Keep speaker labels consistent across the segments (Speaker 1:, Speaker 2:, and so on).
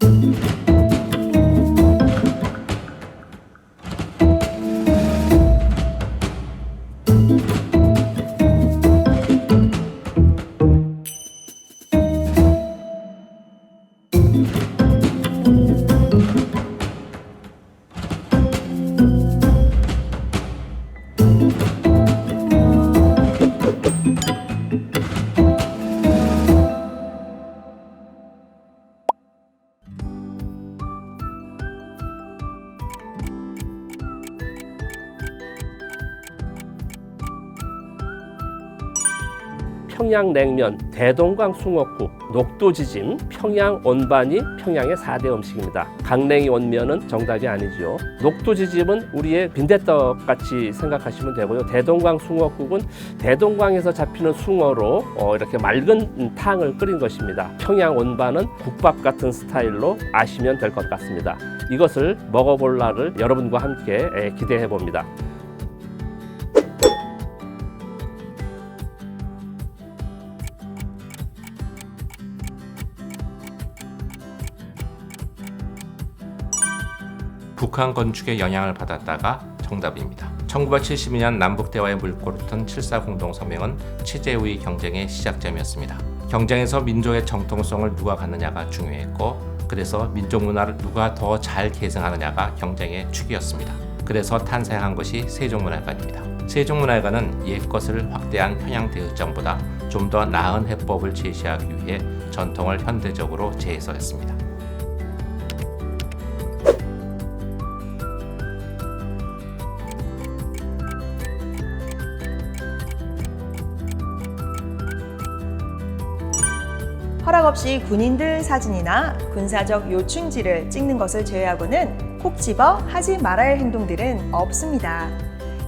Speaker 1: Thank you. 평양냉면, 대동강 숭어국, 녹두지짐, 평양 온반이 평양의 4대 음식입니다. 강냉이 온면은 정답이 아니지요. 녹두지짐은 우리의 빈대떡 같이 생각하시면 되고요. 대동강 숭어국은 대동강에서 잡히는 숭어로 어, 이렇게 맑은 탕을 끓인 것입니다. 평양 온반은 국밥 같은 스타일로 아시면 될 것 같습니다. 이것을 먹어볼 날을 여러분과 함께 에, 기대해 봅니다.
Speaker 2: 북한 건축의 영향을 받았다가 정답입니다. 1972년 남북 대화의 물꼬를 튼7.4 공동성명은 체제의 경쟁의 시작점이었습니다. 경쟁에서 민족의 정통성을 누가 갖느냐가 중요했고 그래서 민족 문화를 누가 더 잘 계승하느냐가 경쟁의 축이었습니다. 그래서 탄생한 것이 세종문화관입니다. 세종문화관은 옛것을 확대한 평양 대흑정보다 좀 더 나은 해법을 제시하기 위해 전통을 현대적으로 재해석했습니다.
Speaker 3: 허락 없이 군인들 사진이나 군사적 요충지를 찍는 것을 제외하고는 콕 집어 하지 말아야 할 행동들은 없습니다.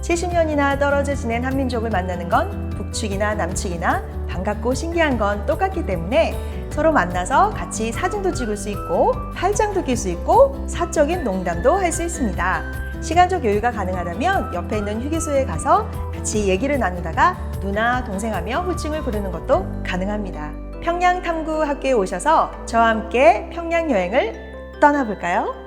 Speaker 3: 70년이나 떨어져 지낸 한민족을 만나는 건 북측이나 남측이나 반갑고 신기한 건 똑같기 때문에 서로 만나서 같이 사진도 찍을 수 있고 팔짱도 낄 수 있고 사적인 농담도 할 수 있습니다. 시간적 여유가 가능하다면 옆에 있는 휴게소에 가서 같이 얘기를 나누다가 누나 동생하며 호칭을 부르는 것도 가능합니다. 평양 탐구 학교에 오셔서 저와 함께 평양 여행을 떠나볼까요?